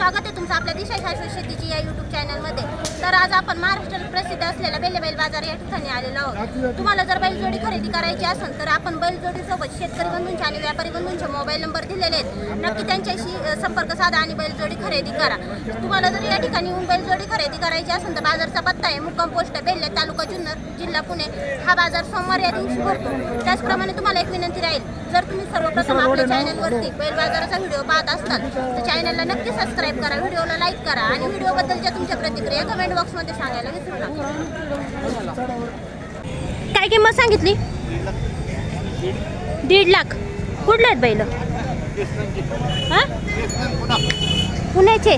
स्वागत आहे तुमचं आपल्या दिशा शाश्वत शेतीची या युट्यूब चॅनलमध्ये तर आज आपण महाराष्ट्रात प्रसिद्ध असलेल्या बेले बैल बाजार या ठिकाणी आलेलो आहोत. तुम्हाला जर बैलजोडी खरेदी करायची असेल तर आपण बैलजोडीसोबत शेतकरी बंधूंचे आणि व्यापारी बंधूंचे मोबाईल नंबर दिलेले आहेत. नक्की त्यांच्याशी संपर्क साधा आणि बैलजोडी खरेदी करा. तुम्हाला जर या ठिकाणी येऊन बैलजोडी खरेदी करायची असेल तर बाजारचा पत्ता आहे मुक्काम पोस्ट बेल्ले तालुका जुन्नर जिल्हा पुणे. हा बाजार सोमवार या दिवशी भरतो. त्याचप्रमाणे तुम्हाला एक विनंती राहील. जर तुम्ही सर्वप्रथम आपल्या चॅनलवरती बैल बाजाराचा व्हिडिओ पाहत असाल तर चॅनलला नक्की सबस्क्राईब करा व्हिडिओला लाईक करा आणि व्हिडिओबद्दलच्या तुमच्या प्रतिक्रिया कमेंट बॉक्समध्ये सांगायला विसरू नका. काय किंमत सांगितली? दीड लाख. कुठले आहेत बैल? हा? पुण्याचे?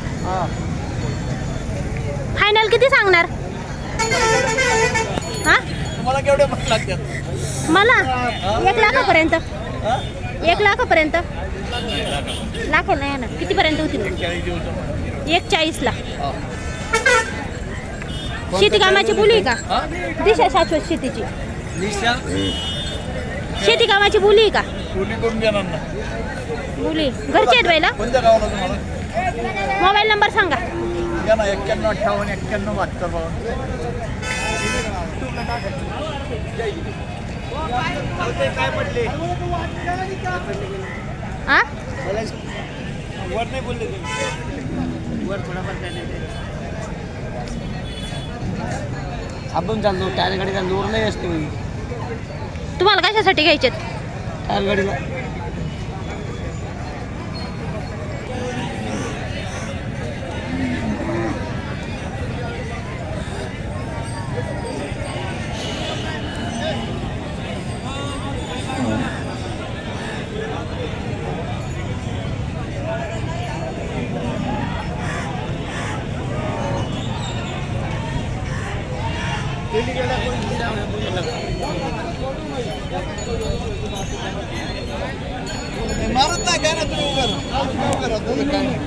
फायनल किती सांगणार? हा? मला? एक लाखापर्यंत. एक लाखापर्यंत? लाख नाही ना. कितीपर्यंत होतील एक चाळीसला शेती कामाची बोली का? दिशा शाश्वत शेतीची. शेती कामाची बोली का? बोली घरचे आहेत बाईला? मोबाईल नंबर सांगा. एक्क्याण्णव अठ्ठावन्न एक्क्याण्णव बहात्तर काय पडले? आ? वर नाही बोलले वर थोडाफार काय नाही आपण टायर असतो तुम्हाला कशासाठी घ्यायचेत? टायर गाडीला मारत नाही काय ना तुम्ही उभं राहा. तुम्ही उभं राहा. तुम्ही काय नाही.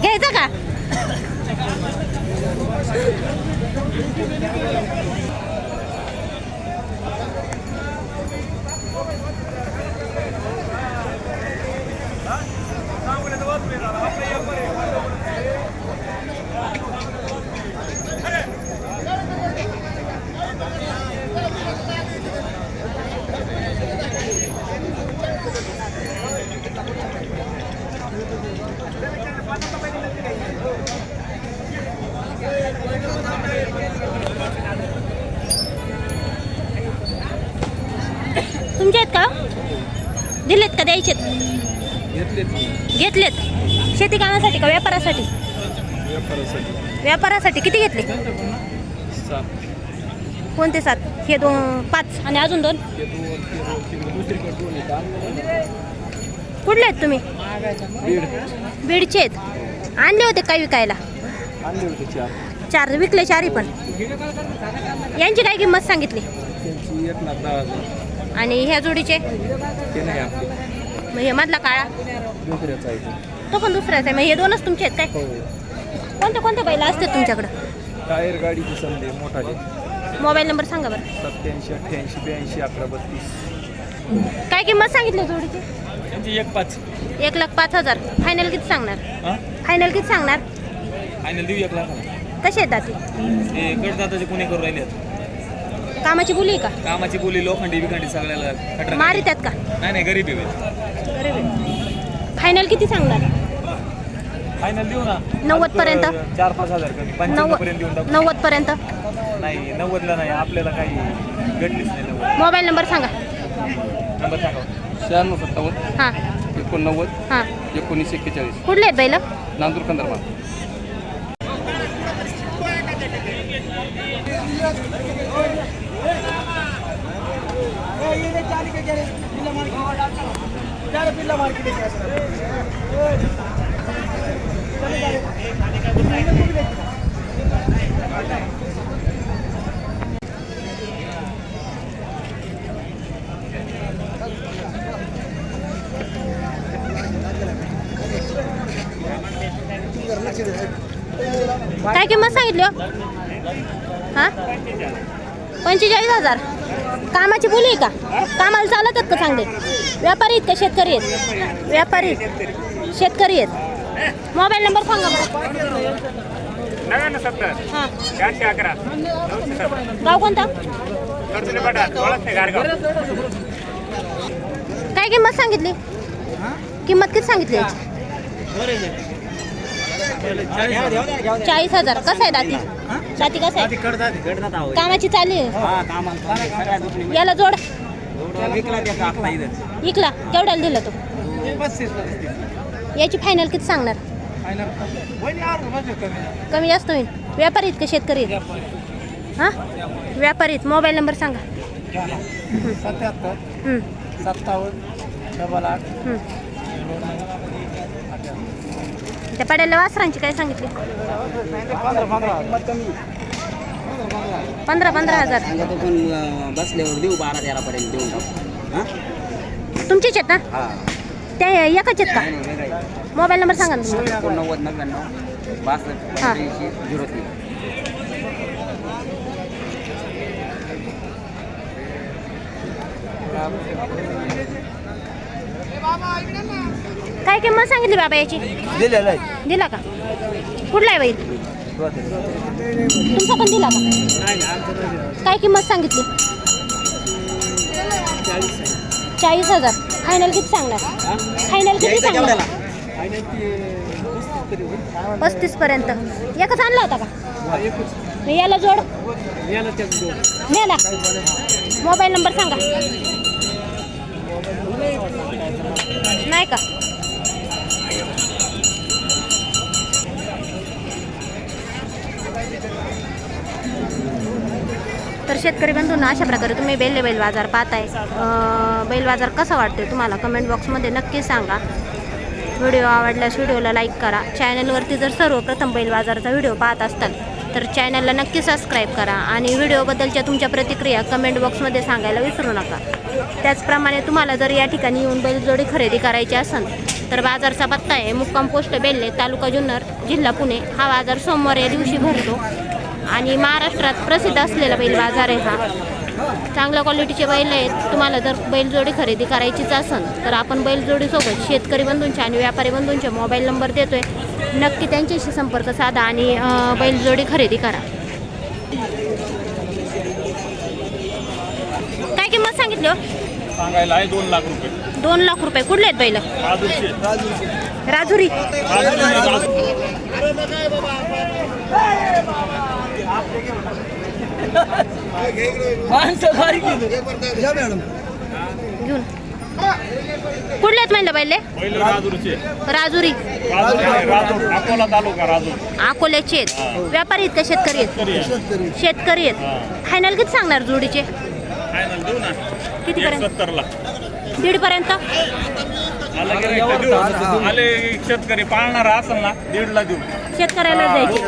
घ्यायचं का तुमचे आहेत का दिलेत का द्यायचेत घेतलेत शेती कामासाठी का व्यापारासाठी. व्यापारासाठी. किती घेतले? कोणते सात? हे दोन पाच. आणि अजून दोन? कुठले आहेत तुम्ही? बीडचे आहेत. आणले होते काय विकायला? आणली होती चार. चार. विकले चारही पण. यांची काय किंमत सांगितली? आणि ह्या जोडीचे? ते नाही आपली. मग हे मधला काळा? ते. पण दुसराच आहे मग हे दोनच तुमचे आहेत काय? हो. कोणते कोणते बैल असतात तुमच्याकडं? टायर गाडीची संधी मोठाली. मोबाईल नंबर सांगा बरं. सत्याऐंशी अठ्ठ्याऐंशी ब्याऐंशी अकरा बत्तीस. काय किंमत सांगितली जोडीची त्यांची एक पाच. एक लाख पाच हजार. फायनल किती सांगणार? हा? फायनल किती सांगणार? फायनल देऊ एक लाखाला. कसे येतात ते ते कडदाताचे कोणी करून राहिले आहेत. कामाची बोली आहे का? कामाची बोली लोखंडी बिखंडी सगळ्याला खटर. मारी त्यात का? नाही नाही गरीब आहे फायनल किती सांगणार? फायनल देऊ ना. नव्वद पर्यंत? चार पाच हजार कमी. पंच्याण्णव पर्यंत देऊन नव्वद टाकू. नव्वद पर्यंत? नाही नव्वदला नाही. आपल्याला काही घडलीच नाही नव्वद. मोबाईल नंबर सांगा. नंबर सांगा. शहाण्णव सत्तावन्न हां. एकोणनव्वद हां. एकोणीस एक्केचाळीस. कुठले आहेत बैल? नांदूर कंदरबाद काय किंमत सांगितली हो? हा? पंचेचाळीस हजार. कामाची बोली आहे का? कामाला चालत आहेत का चांगले? व्यापारी आहेत का? शेतकरी आहेत? व्यापारी शेतकरी आहेत. मोबाईल नंबर सांगा बरं. नव्याण्णव सत्तर. चारशे अकरा. गाव कोणतं? काय किंमत सांगितली? किंमत किती सांगितली चाळीस हजार. कसं आहे दाती? दाती कसं आहे? कामाची चालू आहे? याला जोड. इकला केवढ्याला दिला तो? याची फायनल किती सांगणार? कमी जास्त. होईल. व्यापारी आहेत का शेतकरी हां? व्यापारी आहेत. मोबाईल नंबर सांगा. सत्याहत्तर सत्तावन्न डबल आठ. हं. त्या पड्याला वासरांची काय सांगितली? पंधरा पंधरा. हजार. बसल्यावर देऊ बारा तेरापर्यंत देऊन टाकू. हां? तुमचीच आहेत ना? हां. त्या एकाच आहेत का. मोबाईल नंबर सांगा ना तुम्ही. एकोणनव्वद नव्याण्णव बासष्ट हां. पंच्याऐंशी झिरो तीन. काय किंमत सांगितली बाबा याची? दिलेलं आहे. दिला का? कुठला आहे बैल? तुमचा पण दिला का? काय किंमत सांगितली? चाळीस हजार. फायनल किती सांगणार? फायनल किती सांगणार? पस्तीस पर्यंत. एकच आणला होता का? याला जोड. नेला. मोबाईल नंबर सांगा. नाही का? तर शेतकरी बंधूंना अशा प्रकारे तुम्ही बेल्ले बैल बाजार पाहताय. बैल बाजार कसा वाटतोय तुम्हाला? कमेंट बॉक्समध्ये नक्की सांगा. व्हिडिओ आवडल्यास व्हिडिओला लाईक करा. चॅनलवरती जर सर्वप्रथम बैल बाजाराचा व्हिडिओ पाहत असताल तर चॅनलला नक्की सबस्क्राईब करा आणि व्हिडिओबद्दलच्या तुमच्या प्रतिक्रिया कमेंट बॉक्समध्ये सांगायला विसरू नका. त्याचप्रमाणे तुम्हाला जर या ठिकाणी येऊन बैलजोडी खरेदी करायची असेल तर बाजारचा पत्ता आहे मुक्काम पोस्ट बेल्ले तालुका जुन्नर जिल्हा पुणे. हा बाजार सोमवार या दिवशी भरतो. आणि महाराष्ट्रात प्रसिद्ध असलेला बैल बाजार आहे हा. चांगल्या क्वालिटीचे बैल आहेत. तुम्हाला जर बैलजोडी खरेदी करायचीच असेल तर आपण बैलजोडीसोबत शेतकरी बंधूंचे आणि व्यापारी बंधूंचे मोबाईल नंबर देतोय. नक्की त्यांच्याशी संपर्क साधा आणि बैलजोडी खरेदी करा. काय किंमत सांगितली हो? सांगायला आहे दोन लाख रुपये. दोन लाख रुपये. कुठले आहेत बैल? राजुरी. कुठले आहेत म्हणलं राजूरचे. राजुरी. राजूर अकोला तालुका राजूर अकोल्याचे आहेत. व्यापारी आहेत का शेतकरी आहेत? शेतकरी आहेत. फायनल किती सांगणार जोडीचे? कितीपर्यंत? सत्तरला दीड पर्यंत शेतकरी पाळणारा असेल ना दीडला देऊ. शेतकऱ्याला द्यायचे.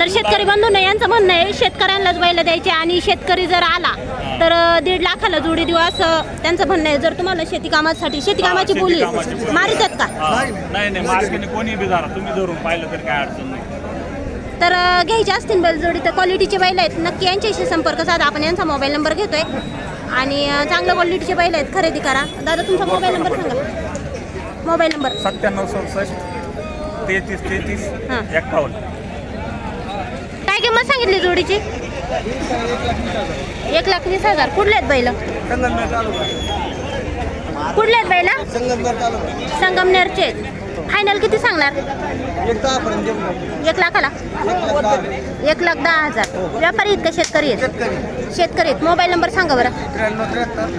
तर शेतकरी बंधूंना यांचं म्हणणं आहे शेतकऱ्यांनाच बैल द्यायचे आणि शेतकरी जर आला तर दीड लाखाला जोडी देऊ असं त्यांचं म्हणणं आहे. जर तुम्हाला शेती कामासाठी शेती कामाची बोली. मारितात का. नाही नाही मार्केटने कोणी बी धरा तुम्ही धरून पाहिलं तर काय अडचण नाही. तर अं, घ्यायचे असतील बैल जोडी तर क्वालिटीचे बैल आहेत. नक्की यांच्याशी संपर्क साधा. आपण यांचा मोबाईल नंबर घेतोय. आणि चांगल्या क्वालिटीचे बैल आहेत खरेदी करा. दादा तुमचा मोबाईल नंबर सांगा. मोबाईल नंबर सत्त्याण्णव सदुसष्ट तेहतीस तेहतीस हां. किंमत सांगितली जोडीची? एक लाख वीस हजार. कुठले आहेत बैल? कुठले आहेत बैल? संगमनेरचे फायनल किती सांगणार? एक लाखाला? एक लाख दहा हजार. व्यापारी आहेत का शेतकरी आहेत? शेतकरी आहेत. मोबाईल नंबर सांगा बरं.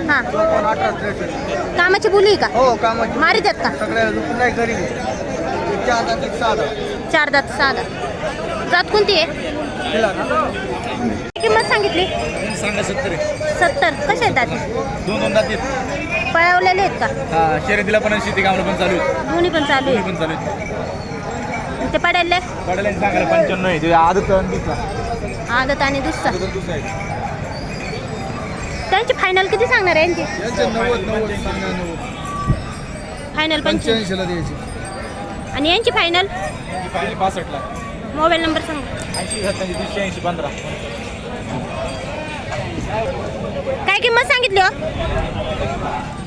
हां. कामाची बोली आहे का? हो कामाची मारित आहेत का? चार दात दात जात कोणती आहे? किंमत सांगितली? सांगा सत्तर सत्तर. कसे आहेत दाती? दोन दोन दात पळवलेले आहेत का? हा शर्यतीला पण शेती कामाला पण चालू आहे दोन्ही पण चालू दोन्ही आहे पण चालू ते पडायले? पडायला सांगायला पंच्याण्णव आहे. ते आदत आणि दुसरा. आदत आणि दुसरा. आहे. त्यांची फायनल किती सांगणार आहे यांची? यांचे नव्वद नव्वद सांगा नव्वद. फायनल पंच्याऐंशी पंच्याऐंशीला द्यायची. आणि यांची फायनल फायनल पासष्टला मोबाईल नंबर सांगा. ऐंशी सत्त्याऐंशी तीनशे ऐंशी पंधरा काय किंमत सांगितली?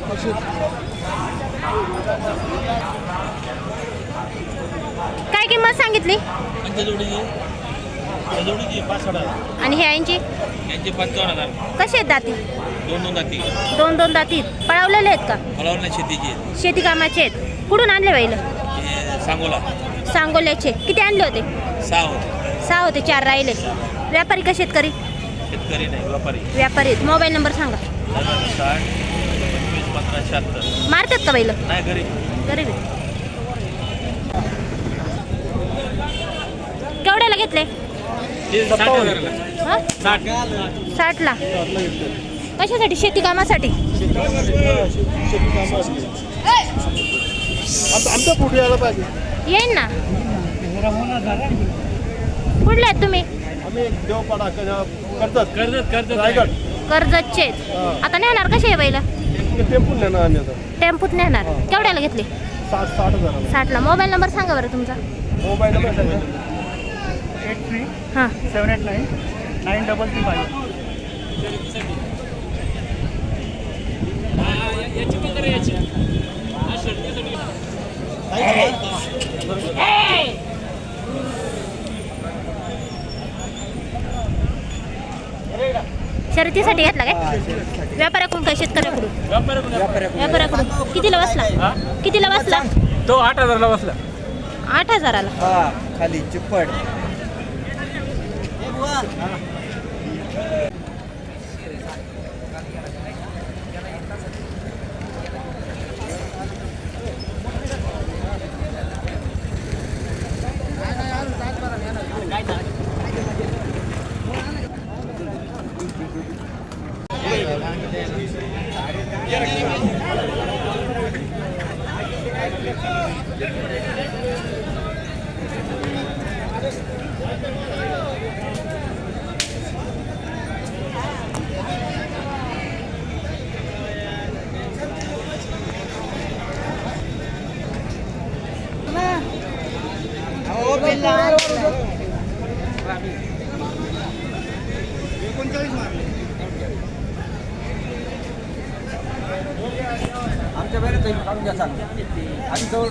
हो सांगितली आणि हे ऐंची यांचे पंचावन्न हजार कसे आहेत दाती? दोन दोन जाती दोन दोन दाती. पळवलेले आहेत का? फळवण्या शेतीची शेती कामाचे आहेत. कुठून आणले बैल? हे सांगोला. सांगोल्याचे. किती आणले होते सहा होते? सहा होते चार राहिले. व्यापारी का शेतकरी? शेतकरी नाही व्यापारी. व्यापारी. आहेत मोबाईल नंबर सांगा. साठ पंचवीस पंधरा शहात्तर. मारतात का बैल? नाही घरी गरीब आहे. केवढ्याला घेतले? साठ. हा? साठला. कशासाठी? शेती कामासाठी आमचा पाहिजे. येईन ना. कुठले आहेत तुम्ही? आम्ही देवपाडा करतात कर्जत. कर्जत रायगड. कर्जतचे. आता नेणार कसे आहे बैल? टेम्पून नेणार आम्ही आता. टेम्पूत नेणार. केवढ्याला घेतले? साठ साठ हजार साठला. मोबाईल नंबर सांगा बरं तुमचा. मोबाईल नंबर सांगा. एट थ्री हां. Seven eight nine nine double three five. शर्यतीसाठी घेतला काय? व्यापाऱ्याकडून काय शेतकऱ्याकडून? व्यापाऱ्याकडून. कितीला बसला? कितीला बसला? तो आठ हजारला बसला. आठ हजाराला? हा खाली चिप्पड. Yeah. काढून घ्या जवळ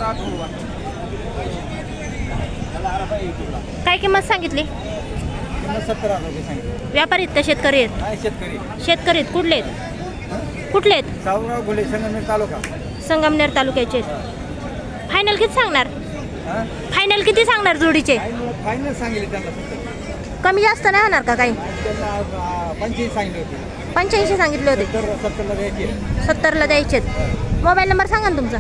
काय किंमत सांगितली? सत्तर हजार रुपये सांगितलं. व्यापारी आहेत का शेतकरी आहेत? शेतकरी शेतकरी आहेत. कुठले आहेत? कुठले आहेत? सावराव घोले संगमेर तालुका. संगमनेर तालुक्याचे फायनल किती सांगणार? हा? फायनल किती सांगणार जोडीचे? फायनल सांगितले त्यांना कमी जास्त नाही होणार का काही? त्यांना पंचवीस सांगितले होते. पंच्याऐंशी सांगितले होते. तर सत्तरला द्यायचे. सत्तरला द्यायचे मोबाईल नंबर सांगा ना तुमचा.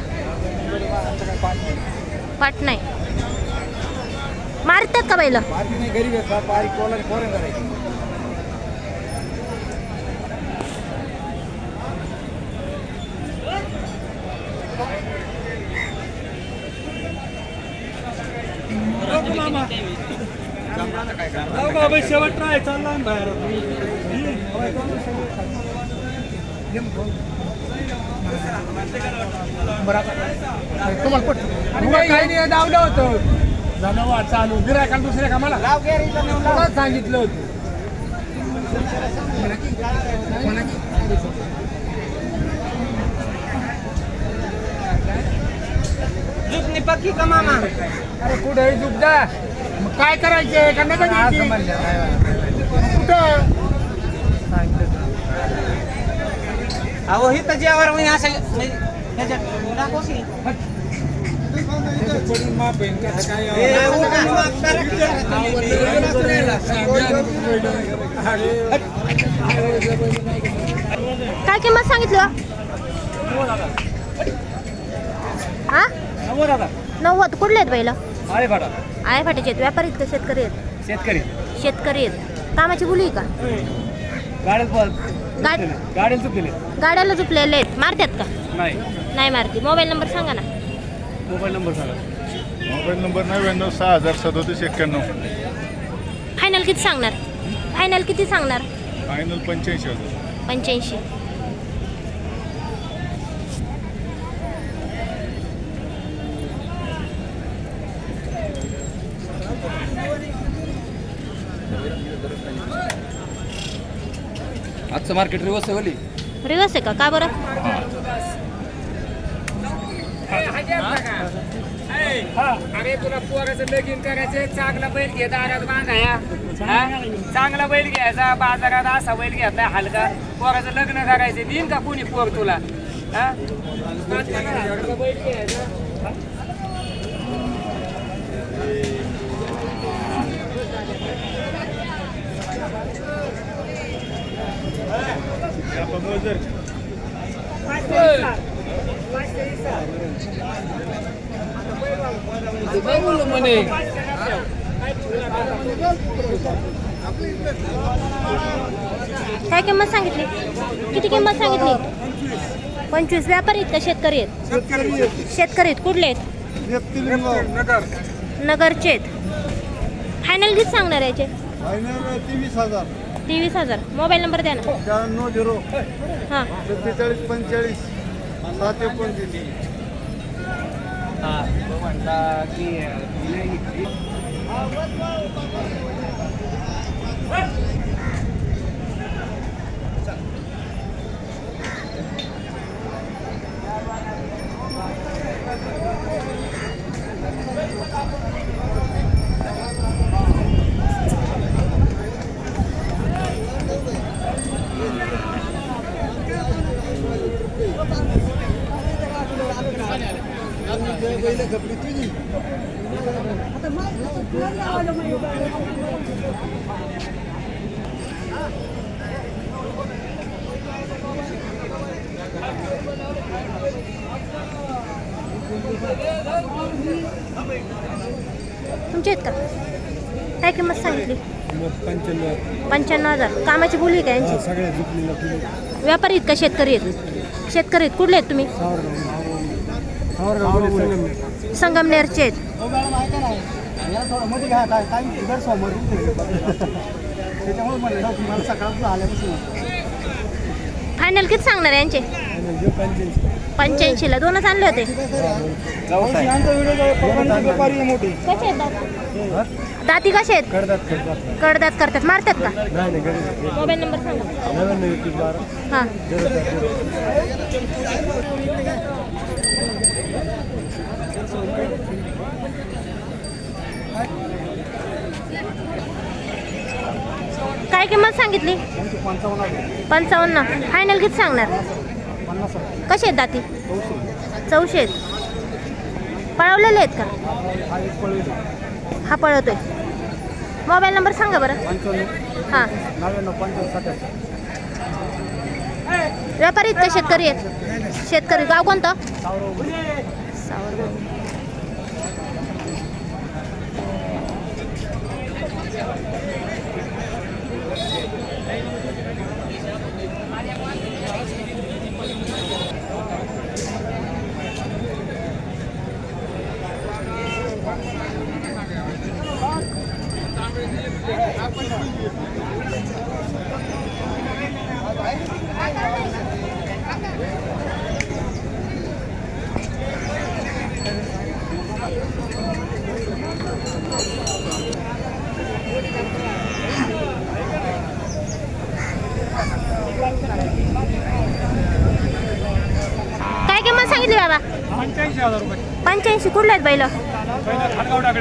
पाठ नाही. मारतात का बैल शेवट ट्राय चालला बाहेर काही नाही दावलं होतं. झालं वा चालू. गिरायका दुसऱ्या कामाला कोणाला सांगितलं होतं. अरे कुठे जुबदा मग काय करायचे? का नका? कुठं? अहो ही तर जेवार म्हणजे असं काय किंमत सांगितलं? हा? नव्वद. कुठले आहेत बैल? अरे भाडा आहेत. व्यापारी आहेत का शेतकरी आहेत? शेतकरी. शेतकरी आहेत. कामाची बोली आहे का? गाड्यात गाड गाड्याला झुपलेले आहेत. मारतात का? नाही. नाही मारते. मोबाईल नंबर सांगा ना. मोबाईल नंबर सांगा. मोबाईल नंबर नव्याण्णव सहा हजार सदोतीस एक्क्याण्णव. फायनल किती सांगणार? फायनल किती सांगणार? फायनल पंच्याऐंशी हजार. पंच्याऐंशी. आजचं मार्केट रिवर्स आहे ओली रिवर्स आहे का? का बरं? हा. अरे तुला पोराचं लगीन करायचं चांगला बैल घे दारात बांधाया? चांगला बैल घ्यायचा बाजारात असा बैल घेतलाय हलका. पोराचं लग्न करायचं देईन का कोणी पोर तुला? हा? बैल घ्यायचा काय किंमत सांगितली? किती किंमत सांगितली? पंचवीस व्यापारी आहेत का शेतकरी आहेत? शेतकरी आहेत. कुठले आहेत? नगरचे आहेत. फायनल किती सांगणार याचे? तेवीस हजार. तेवीस हजार. मोबाईल नंबर द्या ना. शहाण्णव झिरो. हां. सत्तेचाळीस पंचेचाळीस. सात एकोणतीस. तुमच्या आहेत का? काय किंमत सांगितली? पंच्याण्णव हजार. कामाची बोली का यांची? व्यापारी आहेत का शेतकरी आहेत? शेतकरी आहेत. कुठले आहेत तुम्ही? संगमनेरचे आहेत. फायनल किती सांगणार यांचे? पंच्याऐंशीला. दोनच आणले होते. कसे दाती कसे आहेत? करतात करतात कडदात करतात. मारतात का? मोबाईल नंबर सांगा. हां. काय किंमत सांगितली? पंचावन्न. फायनल किती सांगणार? कसे आहेत दाती? चौशे आहेत. पळवलेले आहेत का? हा पळवतोय. मोबाईल नंबर सांगा बरं. हां. व्यापारी आहेत का शेतकरी आहेत? शेतकरी. गाव कोणतं. काय किंमत सांगितली बाबा पंच्याऐंशी हजार रुपये पंच्याऐंशी कुठले आहेत बैल पहिला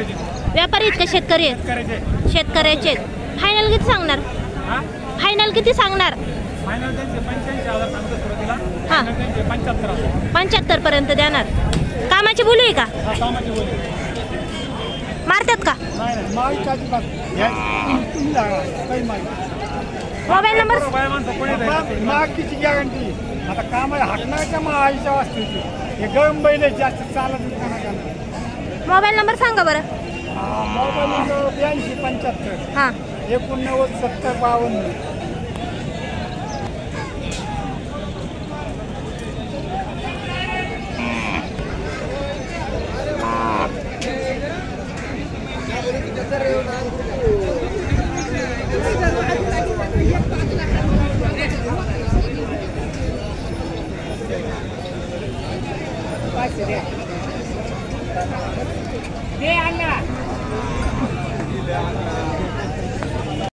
व्यापारी आहेत का शेतकरी आहेत करायचे शेतकऱ्याचे आहेत फायनल किती सांगणार हा फायनल किती सांगणार फायनल त्यांचे पंच्याऐंशी हजार सांगतो सुरुवातीला हां final त्यांचे पंच्याहत्तर हजार पंच्याहत्तर पर्यंत देणार कामाची बोली आहे का हा कामाची बोली मारतात का नाही नाही मागितली अजिबात घ्या. तुम्ही जागा. काही मागितलं. मोबाईल नंबर बाया माणसं कोणी द्यायचं? मागची गॅरंटी आता काम आहे मग आईच्या हे गरम बैल आहे, जास्त चालत नाही कोणाला. मोबाईल नंबर सांगा बरं. मोबाईल नंबर ब्याऐंशी पंच्याहत्तर. हां. एकोणनव्वद सत्तर बावन्न.